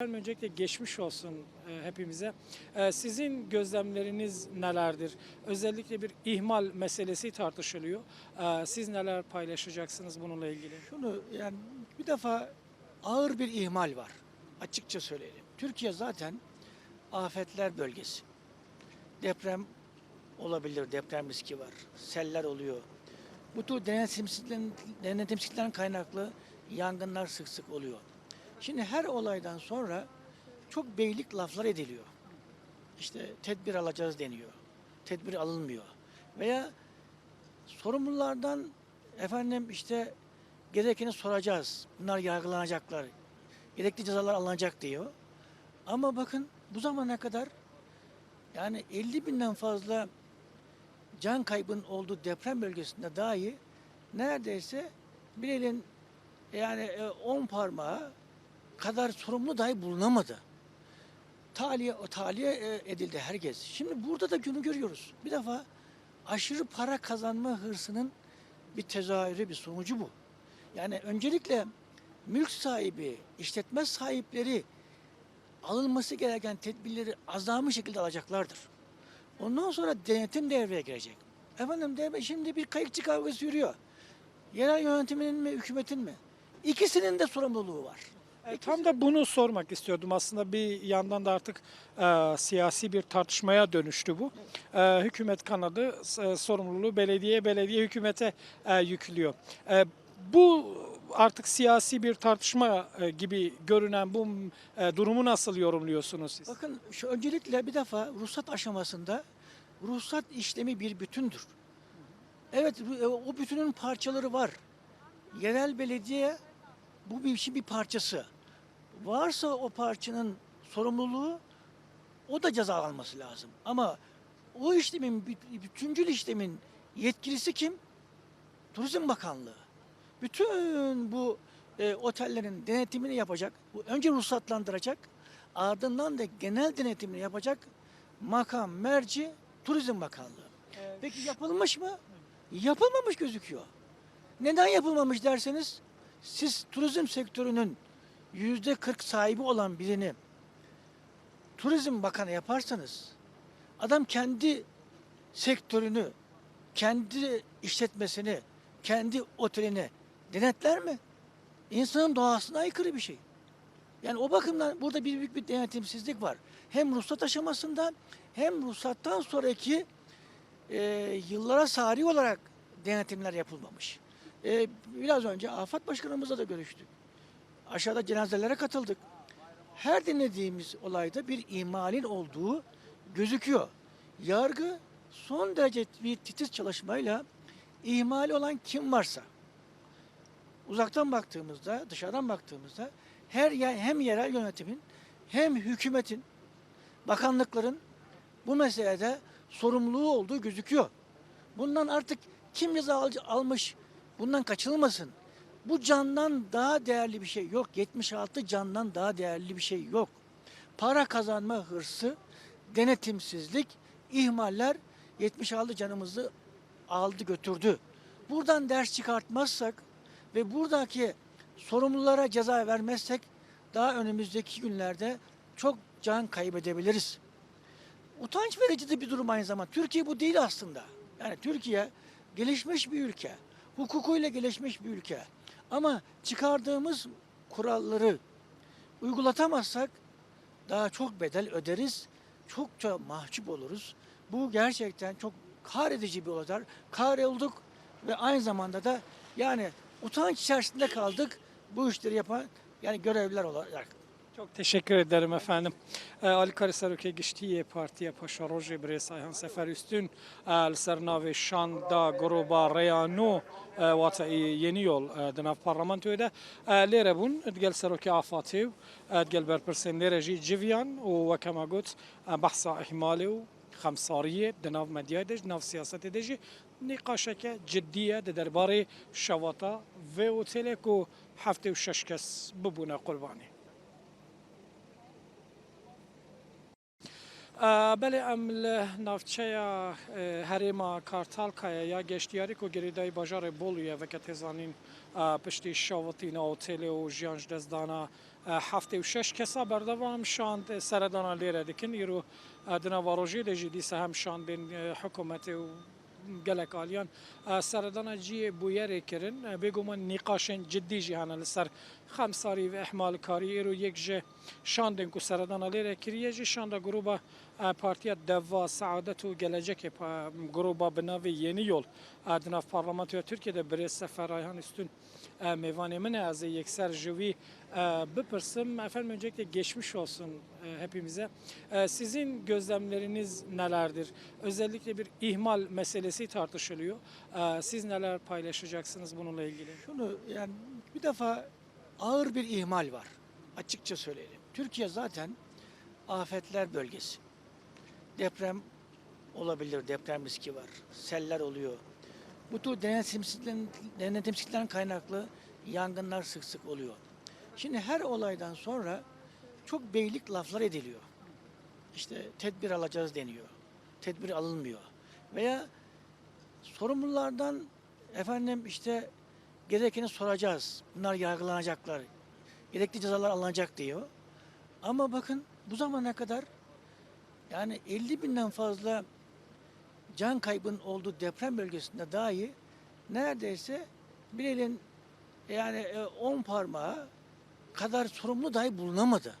Öncelikle geçmiş olsun e, hepimize. E, sizin gözlemleriniz nelerdir? Özellikle bir ihmal meselesi tartışılıyor. E, siz neler paylaşacaksınız bununla ilgili? Şunu yani bir defa ağır bir ihmal var. Açıkça söyleyelim. Türkiye zaten afetler bölgesi. Deprem olabilir, deprem riski var. Seller oluyor. Bu tür denetimsizliklerin, denetimsizliklerin kaynaklı yangınlar sık sık oluyor. Şimdi her olaydan sonra çok beylik laflar ediliyor. İşte tedbir alacağız deniyor. Tedbir alınmıyor. Veya sorumlulardan efendim işte gerekeni soracağız. Bunlar yargılanacaklar. Gerekli cezalar alınacak diyor. Ama bakın bu zamana kadar yani 50 binden fazla can kaybının olduğu deprem bölgesinde dahi neredeyse bir elin yani 10 parmağı kadar sorumlu dahi bulunamadı. Tahliye, tahliye e, edildi herkes. Şimdi burada da günü görüyoruz. Bir defa aşırı para kazanma hırsının bir tezahürü, bir sonucu bu. Yani öncelikle mülk sahibi, işletme sahipleri alınması gereken tedbirleri azami şekilde alacaklardır. Ondan sonra denetim devreye girecek. Efendim devlet şimdi bir kayıkçı kavgası yürüyor. Yerel yönetiminin mi, hükümetin mi? İkisinin de sorumluluğu var. E, tam da bunu sormak istiyordum. Aslında bir yandan da artık e, siyasi bir tartışmaya dönüştü bu. E, hükümet kanadı e, sorumluluğu belediye, belediye hükümete e, yüklüyor. E, bu artık siyasi bir tartışma e, gibi görünen bu e, durumu nasıl yorumluyorsunuz siz? Bakın şu öncelikle bir defa ruhsat aşamasında ruhsat işlemi bir bütündür. Evet e, o bütünün parçaları var. Yerel belediye bu bir işin bir parçası. Varsa o parçanın sorumluluğu o da cezalanması lazım. Ama o işlemin, büt- bütüncül işlemin yetkilisi kim? Turizm Bakanlığı. Bütün bu e, otellerin denetimini yapacak. Bu önce ruhsatlandıracak. Ardından da genel denetimini yapacak makam, merci, Turizm Bakanlığı. Peki yapılmış mı? Yapılmamış gözüküyor. Neden yapılmamış derseniz siz turizm sektörünün yüzde 40 sahibi olan birini turizm bakanı yaparsanız adam kendi sektörünü, kendi işletmesini, kendi otelini denetler mi? İnsanın doğasına aykırı bir şey. Yani o bakımdan burada bir büyük bir denetimsizlik var. Hem ruhsat aşamasında hem ruhsattan sonraki e, yıllara sari olarak denetimler yapılmamış. E, biraz önce Afat Başkanımızla da görüştük. Aşağıda cenazelere katıldık. Her dinlediğimiz olayda bir ihmalin olduğu gözüküyor. Yargı son derece bir titiz çalışmayla ihmali olan kim varsa uzaktan baktığımızda, dışarıdan baktığımızda her yer, hem yerel yönetimin hem hükümetin, bakanlıkların bu meselede sorumluluğu olduğu gözüküyor. Bundan artık kim ceza al- almış, bundan kaçılmasın. Bu candan daha değerli bir şey yok. 76 candan daha değerli bir şey yok. Para kazanma hırsı, denetimsizlik, ihmaller 76 canımızı aldı götürdü. Buradan ders çıkartmazsak ve buradaki sorumlulara ceza vermezsek daha önümüzdeki günlerde çok can kaybedebiliriz. Utanç verici de bir durum aynı zamanda. Türkiye bu değil aslında. Yani Türkiye gelişmiş bir ülke. Hukukuyla gelişmiş bir ülke. Ama çıkardığımız kuralları uygulatamazsak daha çok bedel öderiz. Çokça mahcup oluruz. Bu gerçekten çok kahredici bir olaylar. Kahrolduk ve aynı zamanda da yani utanç içerisinde kaldık bu işleri yapan yani görevliler olarak. Çok teşekkür ederim efendim. Ee, Ali Karisaroke giştiye partiye paşa roje bre sayhan sefer üstün el sernave şanda gruba reyano vata yeni yol e, dinav parlamentoya da lere bun dgel seroke afativ dgel berpersen lere jî civiyan û wekema got e, behsa ihmalê û xemsariye di nav medyayê de ji nav siyasetê de jî nîqaşeke ciddiye di derbarê şewata vê otelê ku heftê û şeş kes بله امل نافچه هریما کارتالکا یا گشتیاری کو گریدای بازار بولویه و که تزانین پشتی شاوتی ناوتل و جیانج دزدانا هفته و شش کسا بردوام شاند سردانا لیره دکن ایرو دنا واروژی دجیدی سهم شاندین حکومت و gelek aliyan seredana ciyê bûyerê kirin bêguman nîqaşên ciddî jî hene li ser xemsarî ve ehmalkarî êro yek ji şandên ku seredana lêre kiriye jî şanda gruba Partiya Deva, Saadet u Gelecek e, gruba binavi Yeni Yol Erdinav Parlamentoya Türkiye'de bir sefer Ayhan Üstün e, mevane min e, az yekser jivi bipirsim. Efendim öncelikle geçmiş olsun hepimize. Sizin gözlemleriniz nelerdir? Özellikle bir ihmal meselesi tartışılıyor. Siz neler paylaşacaksınız bununla ilgili? Şunu yani bir defa ağır bir ihmal var. Açıkça söyleyelim. Türkiye zaten afetler bölgesi. Deprem olabilir, deprem riski var. Seller oluyor. Bu tür denetimsizliklerin, kaynaklı yangınlar sık sık oluyor. Şimdi her olaydan sonra çok beylik laflar ediliyor. İşte tedbir alacağız deniyor. Tedbir alınmıyor. Veya sorumlulardan efendim işte gerekeni soracağız. Bunlar yargılanacaklar. Gerekli cezalar alınacak diyor. Ama bakın bu zamana kadar yani 50 binden fazla can kaybının olduğu deprem bölgesinde dahi neredeyse bir elin yani 10 parmağı kadar sorumlu dahi bulunamadı.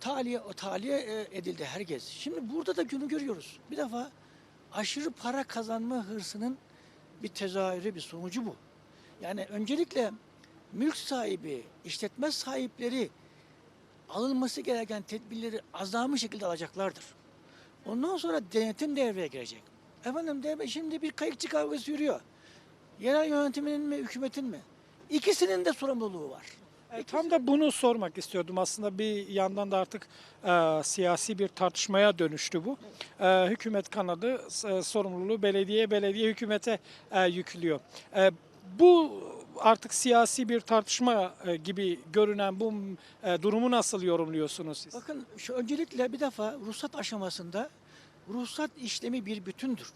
Tahliye, tahliye e, edildi herkes. Şimdi burada da günü görüyoruz. Bir defa aşırı para kazanma hırsının bir tezahürü, bir sonucu bu. Yani öncelikle mülk sahibi, işletme sahipleri alınması gereken tedbirleri azami şekilde alacaklardır. Ondan sonra denetim devreye girecek. Efendim devre şimdi bir kayıkçı kavgası yürüyor. Yerel yönetiminin mi, hükümetin mi? İkisinin de sorumluluğu var. E, Tam da bunu sormak istiyordum aslında bir yandan da artık e, siyasi bir tartışmaya dönüştü bu. E, hükümet kanadı e, sorumluluğu belediye belediye hükümete e, yüklüyor. E, bu artık siyasi bir tartışma e, gibi görünen bu e, durumu nasıl yorumluyorsunuz siz? Bakın şu öncelikle bir defa ruhsat aşamasında ruhsat işlemi bir bütündür.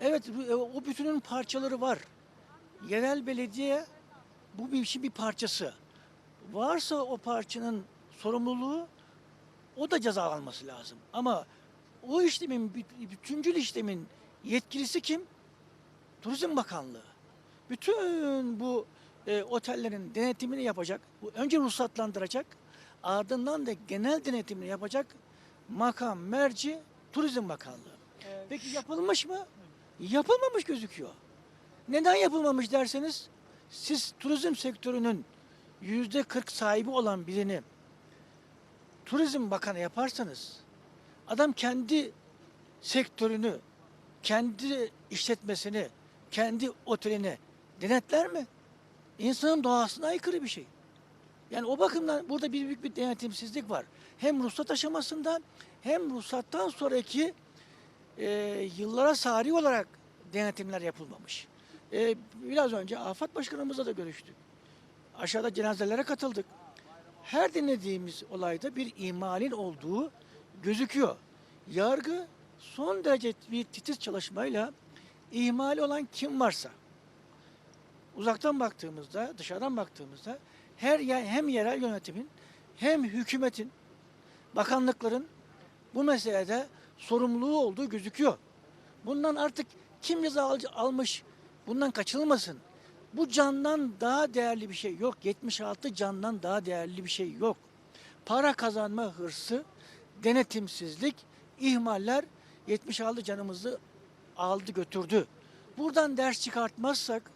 Evet e, o bütünün parçaları var. Yerel belediye bu bir işin bir parçası. Varsa o parçanın sorumluluğu o da ceza alması lazım. Ama o işlemin, büt- bütüncül işlemin yetkilisi kim? Turizm Bakanlığı. Bütün bu e, otellerin denetimini yapacak. Bu önce ruhsatlandıracak. Ardından da genel denetimini yapacak makam, merci, Turizm Bakanlığı. Peki yapılmış mı? Yapılmamış gözüküyor. Neden yapılmamış derseniz siz turizm sektörünün yüzde 40 sahibi olan birini turizm bakanı yaparsanız adam kendi sektörünü, kendi işletmesini, kendi otelini denetler mi? İnsanın doğasına aykırı bir şey. Yani o bakımdan burada bir büyük bir denetimsizlik var. Hem ruhsat aşamasında hem ruhsattan sonraki e, yıllara sari olarak denetimler yapılmamış. E, biraz önce Afat Başkanımızla da görüştük. Aşağıda cenazelere katıldık. Her dinlediğimiz olayda bir ihmalin olduğu gözüküyor. Yargı son derece bir titiz çalışmayla ihmal olan kim varsa uzaktan baktığımızda, dışarıdan baktığımızda her yer, hem yerel yönetimin hem hükümetin, bakanlıkların bu meselede sorumluluğu olduğu gözüküyor. Bundan artık kim ceza al- almış, bundan kaçılmasın. Bu candan daha değerli bir şey yok. 76 candan daha değerli bir şey yok. Para kazanma hırsı, denetimsizlik, ihmaller 76 canımızı aldı götürdü. Buradan ders çıkartmazsak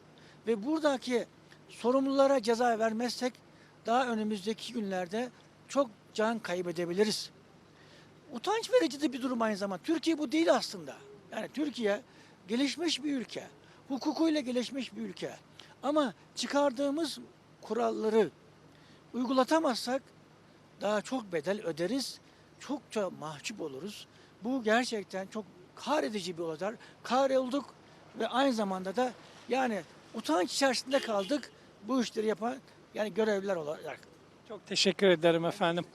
ve buradaki sorumlulara ceza vermezsek daha önümüzdeki günlerde çok can kaybedebiliriz. Utanç verici de bir durum aynı zamanda. Türkiye bu değil aslında. Yani Türkiye gelişmiş bir ülke. Hukukuyla gelişmiş bir ülke. Ama çıkardığımız kuralları uygulatamazsak daha çok bedel öderiz. Çokça mahcup oluruz. Bu gerçekten çok kahredici bir olay. Kahrolduk ve aynı zamanda da yani utanç içerisinde kaldık bu işleri yapan yani görevliler olarak. Çok teşekkür ederim efendim.